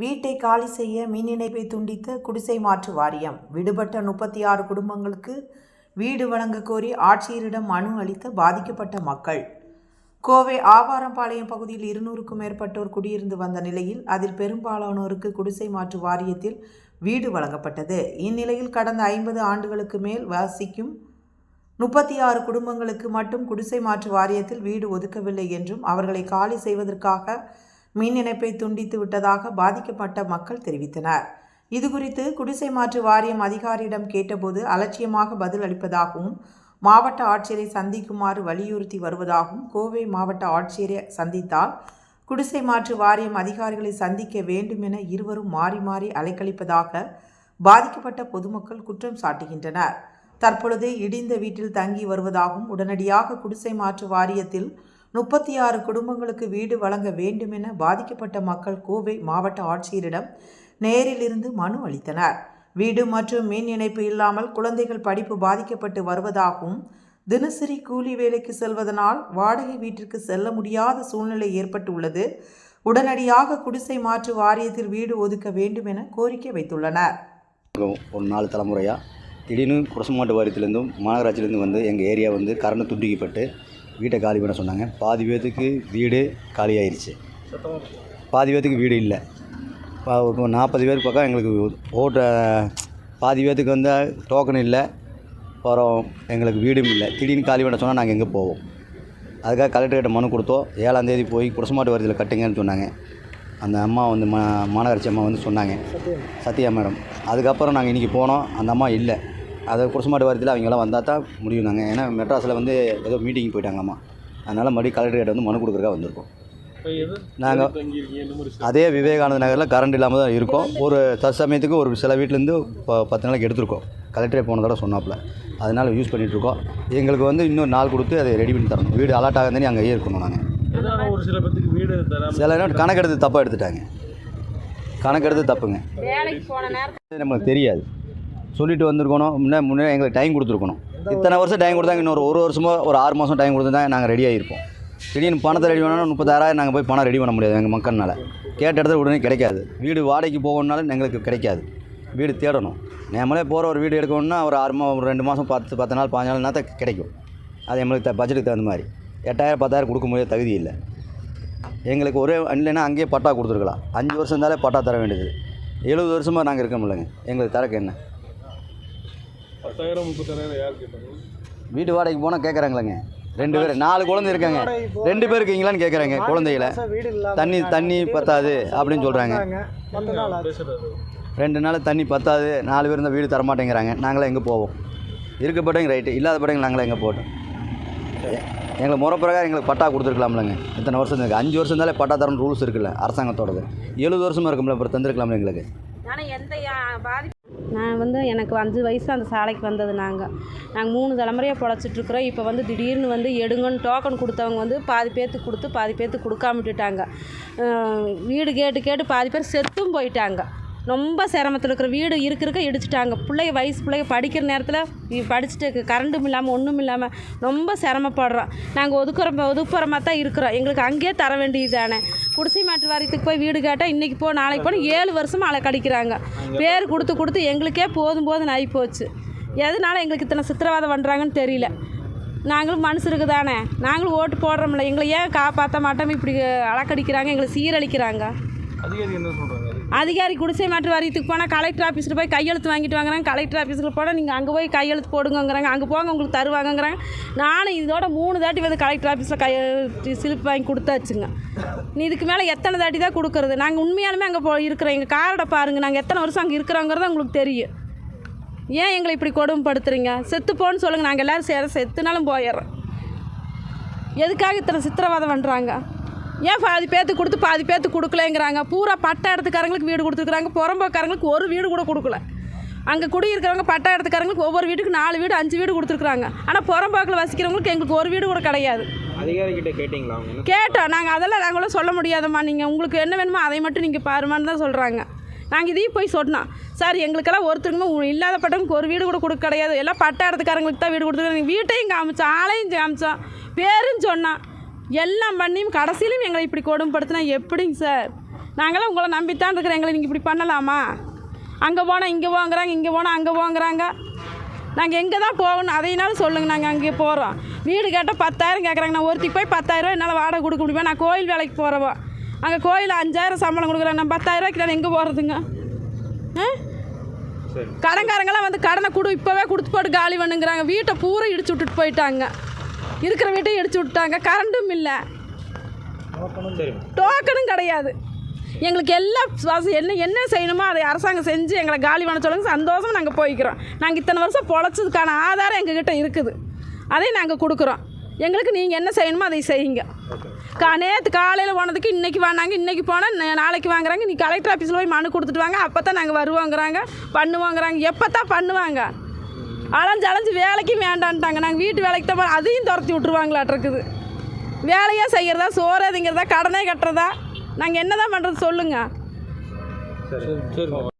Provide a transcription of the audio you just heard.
வீட்டை காலி செய்ய மின் இணைப்பை துண்டித்த குடிசை மாற்று வாரியம். விடுபட்ட முப்பத்தி ஆறு குடும்பங்களுக்கு வீடு வழங்க கோரி ஆட்சியரிடம் மனு அளித்த பாதிக்கப்பட்ட மக்கள். கோவை ஆவாரம்பாளையம் பகுதியில் இருநூறுக்கும் மேற்பட்டோர் குடியிருந்து வந்த நிலையில் அதில் பெரும்பாலானோருக்கு குடிசை மாற்று வாரியத்தில் வீடு வழங்கப்பட்டது. இந்நிலையில் கடந்த ஐம்பது ஆண்டுகளுக்கு மேல் வாசிக்கும் முப்பத்தி ஆறு குடும்பங்களுக்கு மட்டும் குடிசை மாற்று வாரியத்தில் வீடு ஒதுக்கவில்லை என்றும் அவர்களை காலி செய்வதற்காக மின் இணைப்பை துண்டித்து விட்டதாக பாதிக்கப்பட்ட மக்கள் தெரிவித்தனர். இதுகுறித்து குடிசை மாற்று வாரியம் அதிகாரியிடம் கேட்டபோது அலட்சியமாக பதில் அளிப்பதாகவும் மாவட்ட ஆட்சியரை சந்திக்குமாறு வலியுறுத்தி வருவதாகவும் கோவை மாவட்ட ஆட்சியரை சந்தித்தால் குடிசை மாற்று வாரியம் அதிகாரிகளை சந்திக்க வேண்டும் என இருவரும் மாறி மாறி அலைக்கழிப்பதாக பாதிக்கப்பட்ட பொதுமக்கள் குற்றம் சாட்டுகின்றனர். தற்பொழுது இடிந்த வீட்டில் தங்கி வருவதாகவும் உடனடியாக குடிசை மாற்று வாரியத்தில் முப்பத்தி ஆறு குடும்பங்களுக்கு வீடு வழங்க வேண்டும் என பாதிக்கப்பட்ட மக்கள் கோவை மாவட்ட ஆட்சியரிடம் நேரிலிருந்து மனு அளித்தனர். வீடு மற்றும் மின் இணைப்பு இல்லாமல் குழந்தைகள் படிப்பு பாதிக்கப்பட்டு வருவதாகவும் தினசரி கூலி வேலைக்கு செல்வதனால் வாடகை வீட்டிற்கு செல்ல முடியாத சூழ்நிலை ஏற்பட்டுள்ளது. உடனடியாக குடிசை மாற்று வாரியத்தில் வீடு ஒதுக்க வேண்டும் என கோரிக்கை வைத்துள்ளனர். ஒரு நாலு தலைமுறையாக திடீர்னு குடசமாட்டு வாரியத்திலேருந்தும் மாநகராட்சியிலேருந்து வந்து எங்கள் ஏரியா வந்து கரண்ட் துண்டிக்கப்பட்டு வீட்டை காலி பண்ண சொன்னாங்க. பாதி பேர்த்துக்கு வீடு காலியாயிருச்சு. பாதி பேர்த்துக்கு வீடு இல்லை. நாற்பது பேர் பக்கம் எங்களுக்கு ஓட்ட பாதி பேர்த்துக்கு வந்து டோக்கன் இல்லை. அப்புறம் எங்களுக்கு வீடும் இல்லை. திடீர்னு காலி பண்ண சொன்னால் நாங்கள் எங்கே போவோம்? அதுக்காக கலெக்டர்கிட்ட மனு கொடுத்தோம். ஏழாந்தேதி போய் குடசமாட்டு வாரியத்தில் கட்டுங்கன்னு சொன்னாங்க. அந்த அம்மா வந்து மா மாநகராட்சி அம்மா வந்து சொன்னாங்க. சத்யா மேடம். அதுக்கப்புறம் நாங்கள் இன்றைக்கி போனோம். அந்த அம்மா இல்லை. அது குடசமாட்டு வாரியத்தில் அவங்களாம் வந்தால் தான் முடியும் நாங்கள் ஏன்னா மெட்ராஸில் வந்து ஏதோ மீட்டிங் போயிட்டாங்க அம்மா அதனால் மறுபடியும் கலெக்டர்கிட்ட வந்து மனு கொடுக்குறதுக்காக வந்திருக்கோம். நாங்கள் அதே விவேகானந்த நகரில் கரண்ட் இல்லாமல் தான் இருக்கோம். ஒரு தற்சமயத்துக்கு ஒரு சில வீட்டிலேருந்து ப பத்து நாளைக்கு எடுத்திருக்கோம். கலெக்டரே போன தடவை சொன்னாப்புல. அதனால் யூஸ் பண்ணிகிட்ருக்கோம் எங்களுக்கு வந்து இன்னும் நாள் கொடுத்து அதை ரெடி பண்ணி தரணும். வீடு அலாட் ஆகுதுன்னு அங்கேயே இருக்கணும் நாங்கள் ஒரு சில பேத்துக்கு வீடு தராம சில நேரம் கணக்கெடுத்து தப்பாக எடுத்துட்டாங்க. கணக்கெடுத்து தப்புங்க. நமக்கு தெரியாது. சொல்லிட்டு வந்திருக்கணும். முன்னே முன்னே எங்களுக்கு டைம் கொடுத்துருக்கணும். இத்தனை வருஷம் டைம் கொடுத்தாங்க இன்னொரு ஒரு வருஷமோ ஒரு ஆறு மாதம் டைம் கொடுத்துருந்தா நாங்கள் ரெடி ஆகிருப்போம் திடீர்னு பணத்தை ரெடி பண்ணாலும் முப்பத்தாயிரம் நாங்கள் போய் பணம் ரெடி பண்ண முடியாது எங்கள் மக்கள்னால. கேட்ட இடத்துல உடனே கிடைக்காது. வீடு வாடகைக்கு போகணுன்னாலும் எங்களுக்கு கிடைக்காது. வீடு தேடணும். நம்மளே போகிற ஒரு வீடு எடுக்கணும்னா ஒரு ஆறு மா ஒரு ரெண்டு மாதம் பத்து பத்து நாள் பாஞ்சு நாள் தான் கிடைக்கும். அது நம்மளுக்கு த பட்ஜெட்டுக்கு தகுந்த மாதிரி. எட்டாயிரம் பத்தாயிரம் கொடுக்க முடியாத தகுதி இல்லை. எங்களுக்கு ஒரே இல்லைன்னா அங்கேயே பட்டா கொடுத்துருக்கலாம். அஞ்சு வருஷம் இருந்தாலே பட்டா தர வேண்டியது. எழுபது வருஷமாக நாங்கள் இருக்க முடியலங்க எங்களுக்கு தரக்கு என்ன? பத்தாயிரம் முப்பத்தாயிரம் யார் கேட்டாங்க? வீட்டு வாடகைக்கு போனால் கேட்குறாங்களேங்க ரெண்டு பேர் நாலு குழந்தை இருக்காங்க. ரெண்டு பேர் இருக்கீங்களான்னு கேட்குறாங்க குழந்தைகள தண்ணி தண்ணி பத்தாது அப்படின்னு சொல்கிறாங்க பேசுறது ரெண்டு நாள் தண்ணி பத்தாது நாலு பேர் இருந்தால் வீடு தரமாட்டேங்கிறாங்க. நாங்களே எங்கே போவோம்? இருக்கப்பட்டவங்க ரைட்டு இல்லாத பட்டவங்க நாங்களே எங்கே போட்டோம்? எ- எங்களுக்கு முறை பிரகாரம் எங்களுக்கு பட்டா கொடுத்துருக்கலாம்லங்க. இத்தனை வருஷம் இருக்கு. அஞ்சு வருஷம் இருந்தாலே பட்டா தரணும் ரூல்ஸ் இருக்குல்ல அரசாங்கத்தோடது. எழுபது வருஷமாக இருக்கும்ல அப்புறம் தந்துருக்கலாம்ல எங்களுக்கு? நான் வந்து எனக்கு அஞ்சு வயசு அந்த சாலைக்கு வந்தது நாங்கள் நாங்கள் மூணு தலைமுறையாக பொழைச்சிட்ருக்குறோம். இப்போ வந்து திடீர்னு வந்து எடுங்கன்னு டோக்கன் கொடுத்தவங்க வந்து பாதி பேர்த்துக்கு கொடுத்து பாதி பேர்த்துக்கு கொடுக்காம விட்டுட்டாங்க. வீடு கேட்டு கேட்டு பாதி பேர் செத்தும் போயிட்டாங்க. ரொம்ப சிரமத்தில் இருக்கிற வீடு இருக்க இருக்க இடிச்சிட்டாங்க. பிள்ளைங்க வயசு பிள்ளைங்க படிக்கிற நேரத்தில் படிச்சுட்டு கரண்டும் இல்லாமல் ஒன்றும் இல்லாமல் ரொம்ப சிரமப்படுறோம். நாங்கள் ஒதுக்குற ஒதுக்குறமாக தான் இருக்கிறோம். எங்களுக்கு அங்கேயே தர வேண்டியது தானே குடிசை மாற்று வாரியத்துக்கு போய் வீடு கேட்டால் இன்றைக்கி போ நாளைக்கு போன ஏழு வருஷமாக அலை கடிக்கிறாங்க. பேர் கொடுத்து கொடுத்து எங்களுக்கே போதும் போதும் ஆகி போச்சு. எதனால எங்களுக்கு இத்தனை சித்திரவதை பண்ணுறாங்கன்னு தெரியல. நாங்களும் மனுஷருக்கு தானே நாங்களும் ஓட்டு போடுறோம்ல. எங்களை ஏன் காப்பாற்ற மாட்டோம்? இப்படி அலக்கடிக்கிறாங்க எங்களை சீரழிக்கிறாங்க. அதிகாரி குடிசை மாற்று வாரியத்துக்கு போனால் கலெக்டர் ஆஃபீஸில் போய் கையெழுத்து வாங்கிட்டு வாங்குறாங்க. கலெக்டர் ஆஃபீஸில் போனால் நீங்கள் அங்கே போய் கையெழுத்து போடுங்கங்கிறாங்க. அங்கே போங்க உங்களுக்கு தருவாங்கங்கிறாங்க. நானும் இதோட மூணு தாட்டி வந்து கலெக்டர் ஆஃபீஸில் கை சிலிப் வாங்கி கொடுத்தாச்சுங்க. நீ இதுக்கு மேலே எத்தனை தாட்டி தான் கொடுக்குறது? நாங்கள் உண்மையாலுமே அங்கே போ இருக்கிறோம். எங்கள் காரோட பாருங்கள் நாங்கள் எத்தனை வருஷம் அங்கே இருக்கிறோங்கிறது உங்களுக்கு தெரியும். ஏன் எங்களை இப்படி கொடுமைப்படுத்துறீங்க? செத்துப்போன்னு சொல்லுங்கள் நாங்கள் எல்லோரும் சேர செத்துனாலும் போயிடுறோம். எதுக்காக இத்தனை சித்திரவதை பண்ணுறாங்க ஏன் பாதி பேர்த்துக்கு கொடுத்து பாதி பேர்த்துக்கு கொடுக்கலங்கிறாங்க? பூரா பட்டா இடத்துக்காரங்களுக்கு வீடு கொடுத்துருக்குறாங்க. புறம்போக்காரங்களுக்கு ஒரு வீடு கூட கொடுக்கல. அங்கே குடியிருக்கிறவங்க பட்டா இடத்துக்காரங்களுக்கு ஒவ்வொரு வீட்டுக்கு நாலு வீடு அஞ்சு வீடு கொடுத்துருக்குறாங்க. ஆனால் புறம்போக்கில் வசிக்கிறவங்களுக்கு எங்களுக்கு ஒரு வீடு கூட கிடையாது. அதிகாரிகிட்ட கேட்டிங்களா கேட்டோம். நாங்கள் அதெல்லாம் நாங்களும் சொல்ல முடியாதம்மா. நீங்கள் உங்களுக்கு என்ன வேணுமோ அதை மட்டும் நீங்கள் பாருமான்னு தான் சொல்கிறாங்க நாங்கள் இதையும் போய் சொன்னோம். சார் எங்களுக்கெல்லாம் ஒருத்தருக்குமே இல்லாதப்பட்டவங்களுக்கு ஒரு வீடு கூட கொடுக்க கிடையாது. எல்லாம் பட்டா இடத்துக்காரங்களுக்கு தான் வீடு கொடுத்துருக்காங்க வீட்டையும் காமிச்சோம் ஆளையும் காமிச்சோம் பேரும் சொன்னான் எல்லாம் பண்ணியும் கடைசியிலும் எங்களை இப்படி கொடுமைப்படுத்தினா எப்படிங்க சார்? நாங்களாம் உங்களை நம்பித்தான் இருக்கிறோம். எங்களை நீங்கள் இப்படி பண்ணலாமா? அங்கே போனால் இங்கே போங்கிறாங்க இங்கே போனால் அங்கே போங்கிறாங்க நாங்கள் எங்கே தான் போகணும்? அதையினாலும் சொல்லுங்கள் நாங்கள் அங்கே போகிறோம் வீடு கேட்டால் பத்தாயிரம் கேட்குறாங்க நான் ஒருத்திக்கு போய் பத்தாயிரம் என்னால் வாடகை கொடுக்க முடியுமா? நான் கோயில் வேலைக்கு போகிறவோ அங்கே கோயில் அஞ்சாயிரம் சம்பளம் கொடுக்குறாங்க நான் பத்தாயிரரூவாய்க்கு நான் எங்கே போகிறதுங்க ஆ? கடன்காரங்களாம் வந்து கடனை கொடு இப்போவே கொடுத்து போட்டு காலி பண்ணுங்கிறாங்க. வீட்டை பூரா இடிச்சு விட்டுட்டு போயிட்டாங்க. இருக்கிற வீட்டையும் இடிச்சு விட்டாங்க கரண்ட்டும் இல்லை. டோக்கனும் கிடையாது. எங்களுக்கு எல்லா சுவாசம் என்ன என்ன செய்யணுமோ அதை அரசாங்கம் செஞ்சு எங்களை காலி பண்ண சொல்லுங்க. சந்தோஷமா நாங்கள் போய்க்கிறோம். நாங்கள் இத்தனை வருஷம் பொழைச்சதுக்கான ஆதாரம் எங்ககிட்ட இருக்குது. அதை நாங்கள் கொடுக்குறோம். எங்களுக்கு நீங்கள் என்ன செய்யணுமோ அதை செய்யுங்க. கா நேற்று காலையில் போனதுக்கு இன்றைக்கி வாங்கினாங்க. இன்றைக்கி போனால் நாளைக்கு வாங்குறாங்க. நீ கலெக்டர் ஆஃபீஸில் போய் மனு கொடுத்துட்டு வாங்க. அப்போ தான் நாங்கள் வருவோங்கிறாங்க பண்ணுவோங்கிறாங்க. எப்போ தான் பண்ணுவாங்க? அலைஞ்சு அலைஞ்சு வேலைக்கும் வேண்டான்ட்டாங்க. நாங்கள் வீட்டு வேலைக்கு தான் அதையும் துரத்தி விட்ருவாங்களாட்ருக்குது வேலையாக செய்கிறதா சோறதுங்கிறதா கடனே கட்டுறதா? நாங்கள் என்ன தான் பண்ணுறது சொல்லுங்கள் சரி சரி.